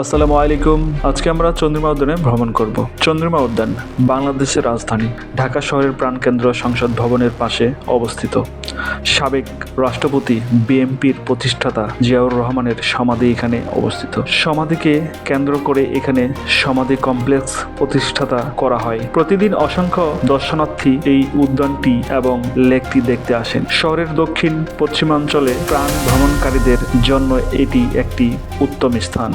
আসসালামু আলাইকুম। আজকে আমরা চন্দ্রিমা উদ্যানে ভ্রমণ করব। চন্দ্রিমা উদ্যান বাংলাদেশের রাজধানী, ঢাকা শহরের প্রাণকেন্দ্র সংসদ ভবনের পাশে অবস্থিত। সাবেক রাষ্ট্রপতি বিএমপির প্রতিষ্ঠাতা জিয়াউর রহমানের সমাধি এখানে অবস্থিত। সমাধিকে কেন্দ্র করে এখানে সমাধি কমপ্লেক্স প্রতিষ্ঠাতা করা হয়। প্রতিদিন অসংখ্য দর্শনার্থী এই উদ্যানটি এবং লেকটি দেখতে আসেন। শহরের দক্ষিণ পশ্চিমাঞ্চলে প্রাণ ভ্রমণকারীদের জন্য এটি একটি উত্তম স্থান।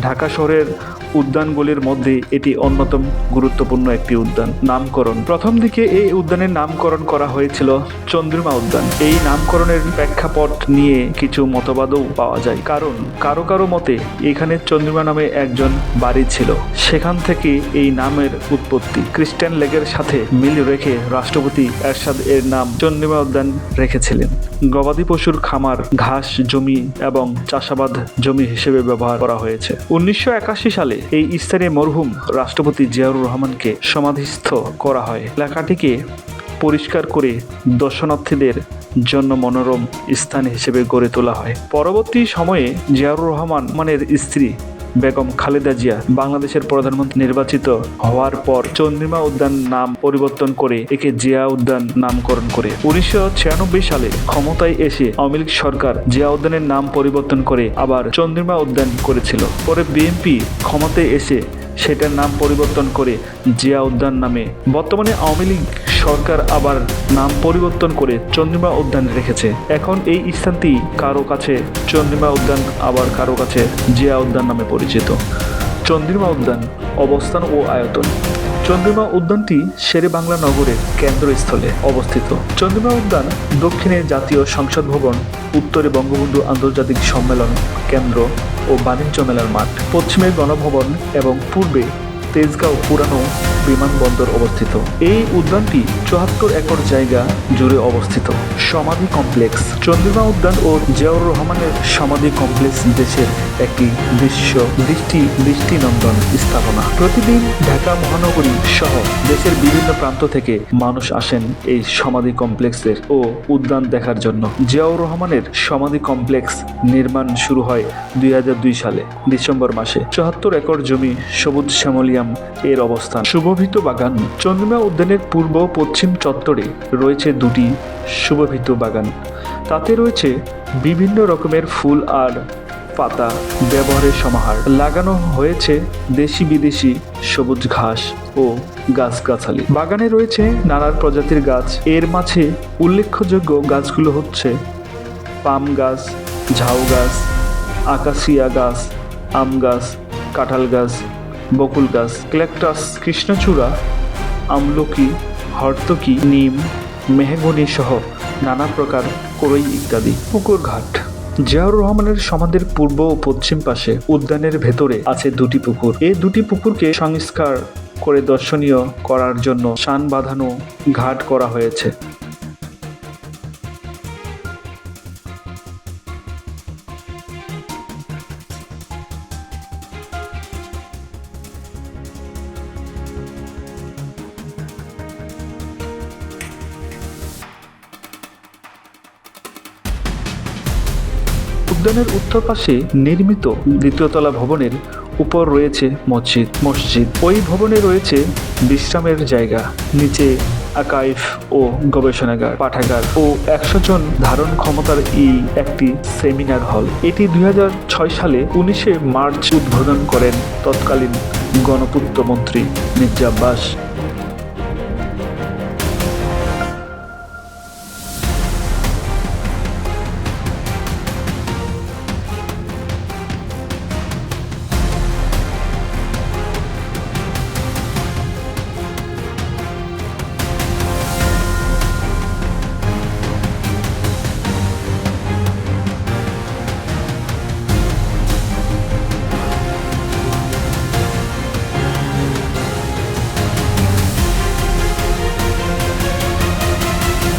ঢাকা শহরের উদ্যানগুলির মধ্যে এটি অন্যতম গুরুত্বপূর্ণ একটি উদ্যান, নামকরণ। প্রথম দিকে এই উদ্যানের নামকরণ করা হয়েছিল চন্দ্রিমা উদ্যান। এই নামকরণের প্রেক্ষাপট নিয়ে কিছু মতবাদও পাওয়া যায়। কারণ, কারও কারও মতে এখানে চন্দ্রিমা নামে একজন বাড়ি ছিল। সেখান থেকে এই নামের উৎপত্তি। খ্রিস্টান লেগের সাথে মিল রেখে রাষ্ট্রপতি এরশাদ এর নাম চন্দ্রিমা উদ্যান রেখেছিলেন। গবাদি পশুর খামার, ঘাস জমি এবং চাষাবাদ জমি হিসেবে ব্যবহার করা হয়েছে। উনিশশো একাশি সালে এই স্থানে মরহুম রাষ্ট্রপতি জিয়াউর রহমানকে সমাধিস্থ করা হয়। এলাকাটিকে পরিষ্কার করে দর্শনার্থীদের জন্য মনোরম স্থান হিসেবে গড়ে তোলা হয়। পরবর্তী সময়ে জিয়াউর রহমান মানের স্ত্রী বেগম খালেদা জিয়া বাংলাদেশের প্রধানমন্ত্রী নির্বাচিত হওয়ার পর চন্দ্রিমা উদ্যান নাম পরিবর্তন করে একে জিয়া উদ্যান নামকরণ করে। উনিশশো ছিয়ানব্বই সালে ক্ষমতায় এসে আওয়ামী লীগ সরকার জিয়া উদ্যানের নাম পরিবর্তন করে আবার চন্দ্রিমা উদ্যান করেছিল। পরে বিএনপি ক্ষমতায় এসে সেটার নাম পরিবর্তন করে জিয়া উদ্যান নামে। বর্তমানে আওয়ামী লীগ সরকার আবার নাম পরিবর্তন করে চন্দ্রিমা উদ্যান রেখেছে। এখন এই স্থানটি কারও কাছে, চন্দ্রিমা উদ্যান আবার কারও কাছে, জিয়া উদ্যান নামে পরিচিত। চন্দ্রিমা উদ্যান অবস্থান ও আয়তন। চন্দ্রিমা উদ্যানটি শেরে বাংলা নগরের কেন্দ্রস্থলে অবস্থিত। চন্দ্রিমা উদ্যান দক্ষিণে জাতীয় সংসদ ভবন, উত্তরে বঙ্গবন্ধু আন্তর্জাতিক সম্মেলন কেন্দ্র ও বাণিজ্য মেলার মাঠ, পশ্চিমে গণভবন এবং পূর্বে তেজগাঁও পুরানো বিমানবন্দর অবস্থিত। এই উদ্যানটি চুয়াত্তর একর জায়গা জুড়ে অবস্থিত। সমাধি কমপ্লেক্স, চন্দ্রিমা উদ্যান ও জিয়াউর রহমানের সমাধি কমপ্লেক্স দেশের একটি দৃশ্য দৃষ্টি দৃষ্টিনন্দন স্থাপনা। প্রতিদিন ঢাকা মহানগরী সহ দেশের বিভিন্ন প্রান্ত থেকে মানুষ আসেন এই সমাধি কমপ্লেক্সের ও উদ্যান দেখার জন্য। জিয়াউর রহমানের সমাধি কমপ্লেক্স নির্মাণ শুরু হয় দুই হাজার দুই সালে, ডিসেম্বর মাসে। চুয়াত্তর একর জমি সবুজ শ্যামলিয়াম এর অবস্থান। শুভভিত বাগান চন্দ্রিমা উদ্যানের পূর্ব পশ্চিম চত্বরে রয়েছে দুটি শুভভিত বাগান। তাতে রয়েছে বিভিন্ন রকমের ফুল আর পাতা ব্যবহারের সমাহার। লাগানো হয়েছে দেশি বিদেশি সবুজ ঘাস ও গাছগাছালি। বাগানে রয়েছে নানান প্রজাতির গাছ। এর মাঝে উল্লেখযোগ্য গাছগুলো হচ্ছে পাম গাছ, ঝাউ গাছ, আকাশিয়া গাছ, আম গাছ, কাঁঠাল গাছ বকুল গাছ ক্ল্যাকটাস কৃষ্ণচূড়া, আমলকি, হর্তকি, নিম, মেহগনি সহ নানা প্রকার করই ইত্যাদি পুকুর ঘাট। জিয়াউর রহমানের সমাধির পূর্ব ও পশ্চিম পাশে উদ্যানের ভেতরে আছে দুটি পুকুর। এই দুটি পুকুরকে সংস্কার করে দর্শনীয় করার জন্য শান বাঁধানো ঘাট করা হয়েছে। উদ্যানের উত্তর পাশে নির্মিত দ্বিতীয়তলা ভবনের উপর রয়েছে মসজিদ। মসজিদ। ওই ভবনে রয়েছে বিশ্রামের জায়গা। নিচে আকাইফ ও গবেষণাগার, পাঠাগার ও একশো জন ধারণ ক্ষমতার এই একটি সেমিনার হল। এটি দুই হাজার ছয় সালে উনিশে মার্চ উদ্বোধন করেন তৎকালীন গণপূর্ত মন্ত্রী মির্জা আব্বাস।